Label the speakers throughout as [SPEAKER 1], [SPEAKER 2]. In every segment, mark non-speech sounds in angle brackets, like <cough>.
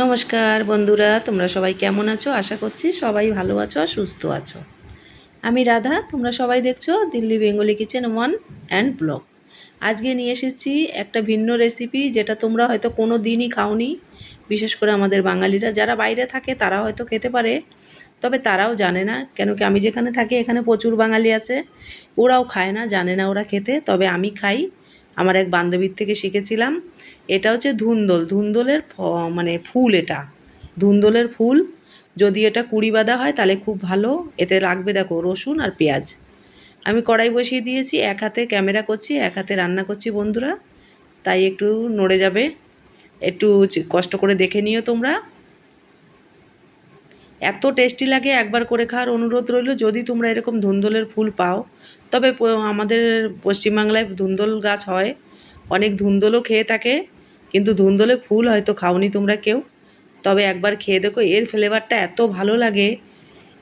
[SPEAKER 1] নমস্কার বন্ধুরা, তোমরা সবাই কেমন আছো? আশা করছি সবাই ভালো আছো আর সুস্থ আছো। আমি রাধা, তোমরা সবাই দেখছ Delhi Bengali kitchen one and blog. আজকে নিয়ে এসেছি একটা ভিন্ন রেসিপি যেটা তোমরা হয়তো কোনো দিনই খাওনি। বিশেষ করে আমাদের বাঙালিরা যারা বাইরে থাকে, তারা হয়তো খেতে পারে, তবে তারাও জানে না। কেন কি আমি যেখানে থাকি, এখানে প্রচুর বাঙালি আছে। ওরাও খায় না, জানে না ওরা খেতে, তবে আমি খাই। আমার এক বান্ধবীর থেকে শিখেছিলাম। এটা হচ্ছে ধুন্দল। ধুন্দলের মানে ফুল এটা। ধুন্দলের ফুল। যদি এটা কুড়ি বাঁধা হয় তাহলে খুব ভালো। এতে লাগবে দেখো রসুন আর পেঁয়াজ। আমি কড়াই বসিয়ে দিয়েছি। এক হাতে ক্যামেরা করছি, এক হাতে রান্না করছি বন্ধুরা। তাই একটু নড়ে যাবে। একটু কষ্ট করে দেখে নিও তোমরা। এত টেস্টি লাগে, একবার করে খাওয়ার অনুরোধ রইল। যদি তোমরা এরকম ধুন্দলের ফুল পাও, তবে আমাদের পশ্চিমবাংলায় ধুন্দল গাছ হয়। অনেক ধুন্দলও খেয়ে থাকে, কিন্তু ধুন্দলের ফুল হয়তো খাওনি তোমরা কেউ। তবে একবার খেয়ে দেখো, এর ফ্লেভারটা এত ভালো লাগে।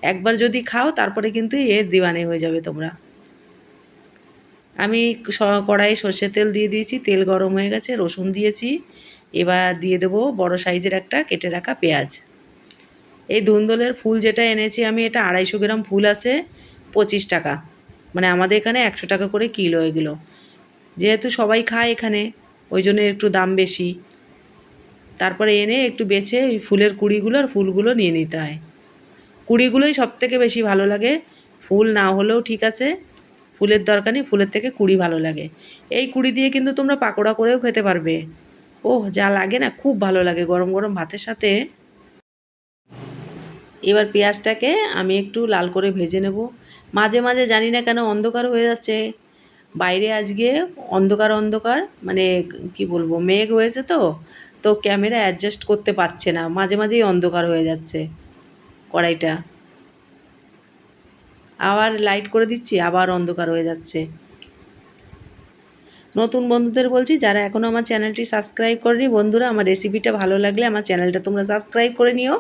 [SPEAKER 1] একবার যদি খাও, তারপরে কিন্তু এর দিওয়ানে হয়ে যাবে তোমরা। আমি কড়াইয়ে সর্ষের তেল দিয়ে দিয়েছি, তেল গরম হয়ে গেছে, রসুন দিয়েছি। এবার দিয়ে দেবো বড় সাইজের একটা কেটে রাখা পেঁয়াজ। এই ধুন্দলের ফুল যেটা এনেছি আমি, এটা আড়াইশো গ্রাম ফুল আছে, পঁচিশ টাকা। মানে আমাদের এখানে একশো টাকা করে কিলো এগুলো। যেহেতু সবাই খায় এখানে, ওই জন্য একটু দাম বেশি। তারপরে এনে একটু বেছে ওই ফুলের কুড়িগুলো আর ফুলগুলো নিয়ে নিতে হয়। কুড়িগুলোই সব থেকে বেশি ভালো লাগে। ফুল না হলেও ঠিক আছে। ফুলের দরকার নেই, ফুলের থেকে কুড়ি ভালো লাগে। এই কুড়ি দিয়ে কিন্তু তোমরা পাকোড়া করেও খেতে পারবে। ওহ, যা লাগে না, খুব ভালো লাগে। গরম গরম ভাতের সাথে এবার পেঁয়াজটাকে আমি একটু লাল করে ভেজে নেব। মাঝে মাঝে জানি না কেন অন্ধকার হয়ে যাচ্ছে। বাইরে আজকে অন্ধকার অন্ধকার মানে কি বলব, মেঘ হয়েছে তো তো ক্যামেরা অ্যাডজাস্ট করতে পারছে না। মাঝে মাঝেই অন্ধকার হয়ে যাচ্ছে কড়াইটা। আবার লাইট করে দিচ্ছি, আবার অন্ধকার হয়ে যাচ্ছে। নতুন বন্ধুদের বলছি, যারা এখনও আমার চ্যানেলটি সাবস্ক্রাইব করেনি, বন্ধুরা, আমার রেসিপিটা ভালো লাগলে আমার চ্যানেলটা তোমরা সাবস্ক্রাইব করে নিও।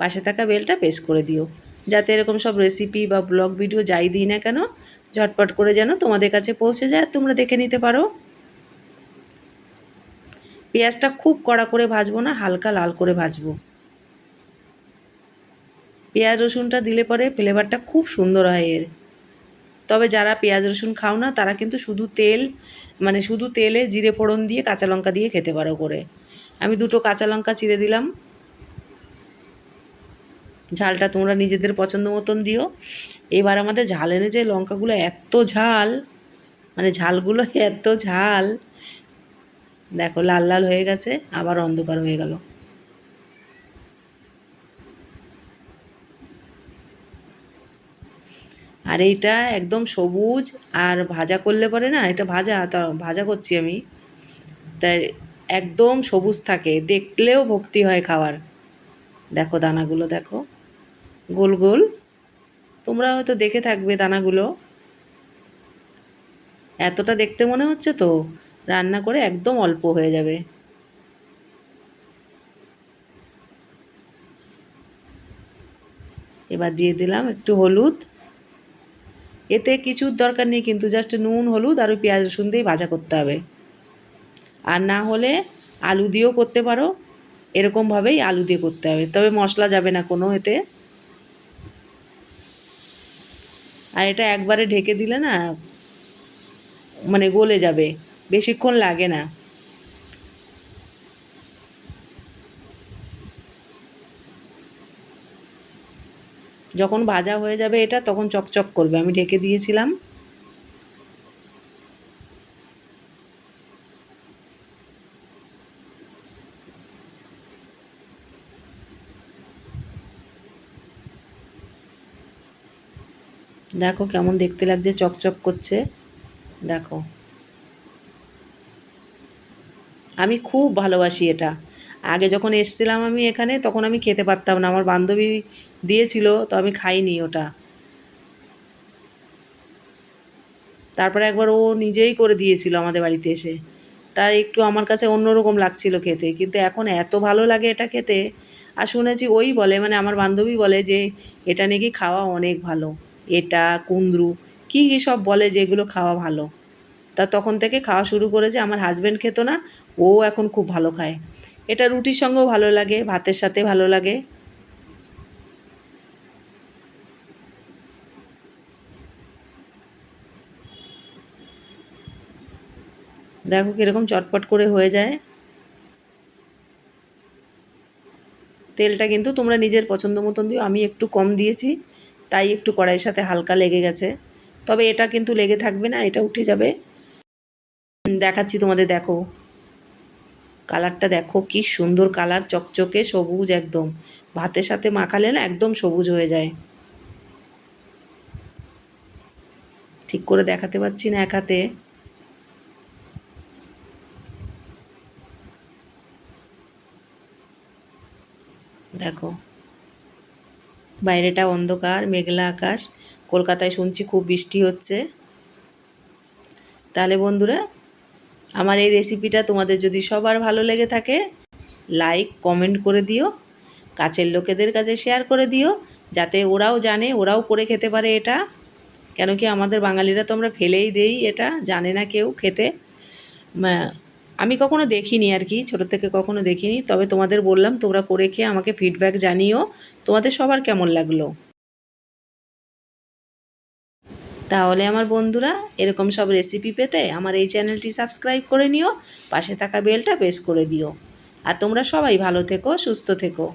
[SPEAKER 1] পাশে থাকা বেলটা প্রেস করে দিও। যাতে এরকম সব রেসিপি বা ব্লগ ভিডিও যাই দিই না কেন, ঝটপট করে যেন তোমাদের কাছে পৌঁছে যায়, তোমরা দেখে নিতে পারো। পেঁয়াজটা খুব কড়া করে ভাজবো না, হালকা লাল করে ভাজবো। পেঁয়াজ রসুনটা দিলে পরে ফ্লেভারটা খুব সুন্দর হয় এর। তবে যারা পেঁয়াজ রসুন খাও না, তারা কিন্তু শুধু তেল মানে শুধু তেলে জিরে ফোড়ন দিয়ে কাঁচা লঙ্কা দিয়ে খেতে পারো করে। আমি দুটো কাঁচা লঙ্কা চিড়ে দিলাম। ঝালটা তোমরা নিজেদের পছন্দ মতন দিও। এবার আমাদের ঝাল এনেছে, লঙ্কাগুলো এত ঝাল মানে ঝালগুলো <laughs> এত ঝাল। দেখো, লাল লাল হয়ে গেছে, আবার অন্ধকার হয়ে গেল। আর এইটা একদম সবুজ, আর ভাজা করলে পরে না, এটা ভাজা, তা ভাজা করছি আমি। তাই একদম সবুজ থাকে, দেখলেও ভক্তি হয় খাওয়ার দেখো দানাগুলো, দেখো। গোল গোল। তোমরা হয়তো দেখে থাকবে দানাগুলো। এতটা দেখতে মনে হচ্ছে তো, রান্না করে একদম অল্প হয়ে যাবে। এবার দিয়ে দিলাম একটু হলুদ। এতে কিছুর দরকার নেই, কিন্তু জাস্ট নুন, হলুদ আর ওই পেঁয়াজ, রসুন দিয়েই ভাজা করতে হবে। আর না হলে আলু দিয়েও করতে পারো। এরকমভাবেই আলু দিয়ে করতে হবে। তবে মশলা যাবে না কোনো এতে। আর এটা একবারে ঢেকে দিলে না মানে গলে যাবে, বেশিক্ষণ লাগে না। যখন ভাজা হয়ে যাবে এটা, তখন চকচক করবে। আমি ঢেকে দিয়েছিলাম। দেখো কেমন দেখতে লাগছে, চকচক করছে। দেখো। আমি খুব ভালোবাসি এটা। আগে যখন এসছিলাম আমি এখানে, তখন আমি খেতে পারতাম না। আমার বান্ধবী দিয়েছিল, তো আমি খাইনি ওটা। তারপরে একবার ও নিজেই করে দিয়েছিল আমাদের বাড়িতে এসে। তাই একটু আমার কাছে অন্যরকম লাগছিল খেতে। কিন্তু এখন এত ভালো লাগে এটা খেতে। আর শুনেছি ওই বলে মানে আমার বান্ধবী বলে যে, এটা নাকি খাওয়া অনেক ভালো। এটা কুন্দ্রু কী কী সব বলে যে এগুলো খাওয়া ভালো। তা তখন থেকে খাওয়া শুরু করেছে আমার হাজব্যান্ড খেত না, ও এখন খুব ভালো খায়। এটা রুটির সঙ্গেও ভালো লাগে, ভাতের সাথে ভালো লাগে। দেখো কীরকম চটপট করে হয়ে যায়। তেলটা কিন্তু তোমরা নিজের পছন্দ মতন দিও, আমি একটু কম দিয়েছি। তাই একটু কড়াইয়ের সাথে হালকা লেগে গেছে। তবে এটা কিন্তু লেগে থাকবে না, এটা উঠে যাবে। দেখাচ্ছি তোমাদের, দেখো। কালারটা দেখো, কি সুন্দর কালার, চকচকে সবুজ একদম। ভাতের সাথে মাখালে না একদম সবুজ হয়ে যায়। ঠিক করে দেখাতে পারছি না এক হাতে। দেখো। বাইরেটা অন্ধকার, মেঘলা আকাশ। কলকাতায় শুনছি খুব বৃষ্টি হচ্ছে। তাহলে বন্ধুরা, আমার এই রেসিপিটা তোমাদের যদি সবার ভালো লেগে থাকে লাইক কমেন্ট করে দিও। কাছের লোকেদের কাছে শেয়ার করে দিও, যাতে ওরাও জানে, ওরাও করে খেতে পারে এটা। কেন কি আমাদের বাঙালিরা তো আমরা ফেলেই দেই এটা, জানে না কেউ খেতে। আমি কখনো দেখিনি আর কি, ছোটো থেকে কখনো দেখিনি, তবে তোমাদের বললাম তোমরা করে খেয়ে আমাকে ফিডব্যাক জানিও, তোমাদের সবার কেমন লাগল? তাহলে আমার বন্ধুরা, এরকম সব রেসিপি পেতে আমার এই চ্যানেলটি সাবস্ক্রাইব করে নিও, পাশে থাকা বেলটা প্রেস করে দিও। আর তোমরা সবাই ভালো থেকো, সুস্থ থেকো।